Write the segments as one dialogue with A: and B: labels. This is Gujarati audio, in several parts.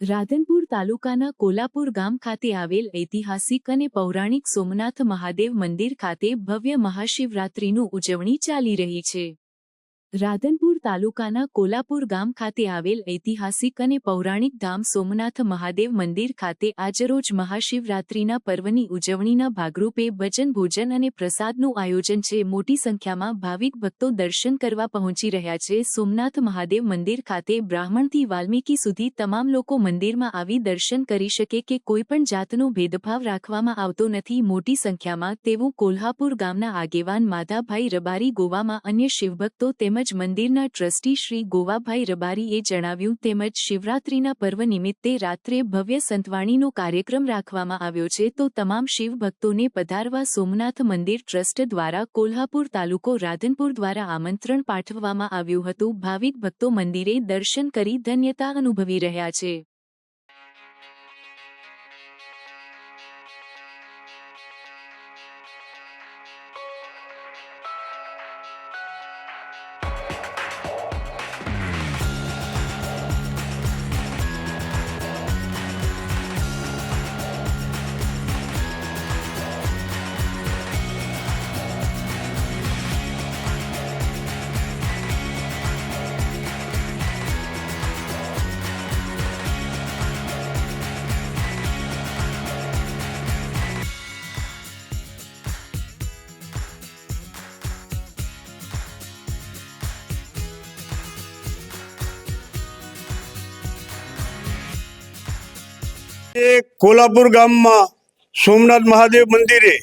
A: રાધનપુર તાલુકાના કોલાપુર ગામ ખાતે આવેલ ઐતિહાસિક અને પૌરાણિક સોમનાથ મહાદેવ મંદિર ખાતે ભવ્ય મહાશિવરાત્રિનું ઉજવણી ચાલી રહી છે. રાધનપુર તાલુકાના કોલાપુર ગામ ખાતે આવેલ ઐતિહાસિક અને પૌરાણિક ધામ સોમનાથ મહાદેવ મંદિર ખાતે આજરોજ મહાશિવરાત્રિના પર્વની ઉજવણીના ભાગરૂપે ભજન, ભોજન અને પ્રસાદનું આયોજન છે. મોટી સંખ્યામાં ભાવિક ભક્તો દર્શન કરવા પહોંચી રહ્યા છે. સોમનાથ મહાદેવ મંદિર ખાતે બ્રાહ્મણથી વાલ્મીકી સુધી તમામ લોકો મંદિરમાં આવી દર્શન કરી શકે કે કોઈપણ જાતનો ભેદભાવ રાખવામાં આવતો નથી. મોટી સંખ્યામાં તેવું કોલ્હાપુર ગામના આગેવાન માધાભાઈ રબારી ગોવામાં અન્ય શિવભક્તો તેમજ મંદિરના ટ્રસ્ટી શ્રી ગોવાભાઈ રબારીએ જણાવ્યું, તેમજ શિવરાત્રિના પર્વ નિમિત્તે રાત્રે ભવ્ય સંતવાણીનો કાર્યક્રમ રાખવામાં આવ્યો છે. તો તમામ શિવભક્તોને પધારવા સોમનાથ મંદિર ટ્રસ્ટ દ્વારા કોલ્હાપુર તાલુકો રાધનપુર દ્વારા આમંત્રણ પાઠવવામાં આવ્યું હતું. ભાવિક ભક્તો મંદિરે દર્શન કરી ધન્યતા અનુભવી રહ્યા છે.
B: એ કોલ્હાપુર ગામમાં સોમનાથ મહાદેવ મંદિરે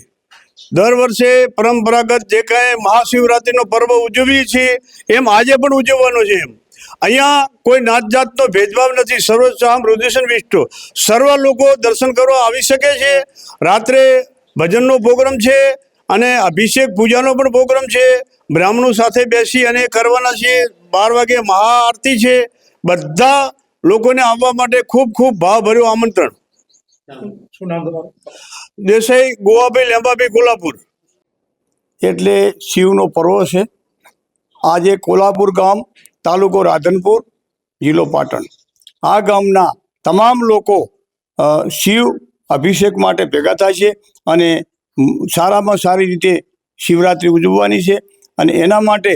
B: દર વર્ષે પરંપરાગત જે કાંઈ મહાશિવરાત્રિનો પર્વ ઉજવીએ છીએ, એમ આજે પણ ઉજવવાનો છે એમ. અહીંયા કોઈ નાત જાતનો ભેદભાવ નથી. સર્વસામ હૃદયસન વિષ્ણુ સર્વ લોકો દર્શન કરવા આવી શકે છે. રાત્રે ભજનનો પ્રોગ્રામ છે અને અભિષેક પૂજાનો પણ પ્રોગ્રામ છે. બ્રાહ્મણો સાથે બેસી અને કરવાના છીએ બાર વાગે મહાઆરતી છે. બધા લોકોને આવવા માટે ખૂબ ખૂબ ભાવભર્યું આમંત્રણ.
C: શું નામ તમારું?
B: દેસાઈ ગોવાભાઈ લેંબાભાઈ કોલ્હાપુર.
D: એટલે શિવનો પર્વ છે. આજે કોલ્હાપુર ગામ તાલુકો રાધનપુર જિલ્લો પાટણ. આ ગામના તમામ લોકો શિવ અભિષેક માટે ભેગા થાય છે અને સારામાં સારી રીતે શિવરાત્રિ ઉજવવાની છે. અને એના માટે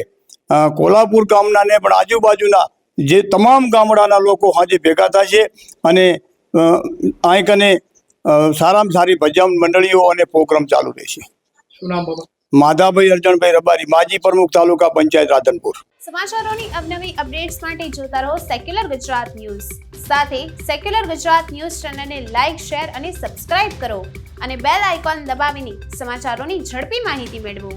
D: કોલ્હાપુર ગામના ને પણ આજુબાજુના જે તમામ ગામડાના લોકો આજે ભેગા થાય છે. અને અહીં કને સારામાં સારી ભજન મંડળીઓ અને પ્રોગ્રામ ચાલુ રહેશે.
C: શું નામ બાબા?
D: માધાભાઈ અર્જણભાઈ રબારી માજી પ્રમુખ તાલુકા પંચાયત રાધનપુર.
E: સમાચારોની અવનવી અપડેટ્સ માટે જોતા રહો સેક્યુલર ગુજરાત ન્યૂઝ સાથે સેક્યુલર ગુજરાત ન્યૂઝ ચેનલને લાઇક શેર અને સબસ્ક્રાઇબ કરો અને બેલ આઇકોન દબાવીને સમાચારોની ઝડપી માહિતી મેળવો.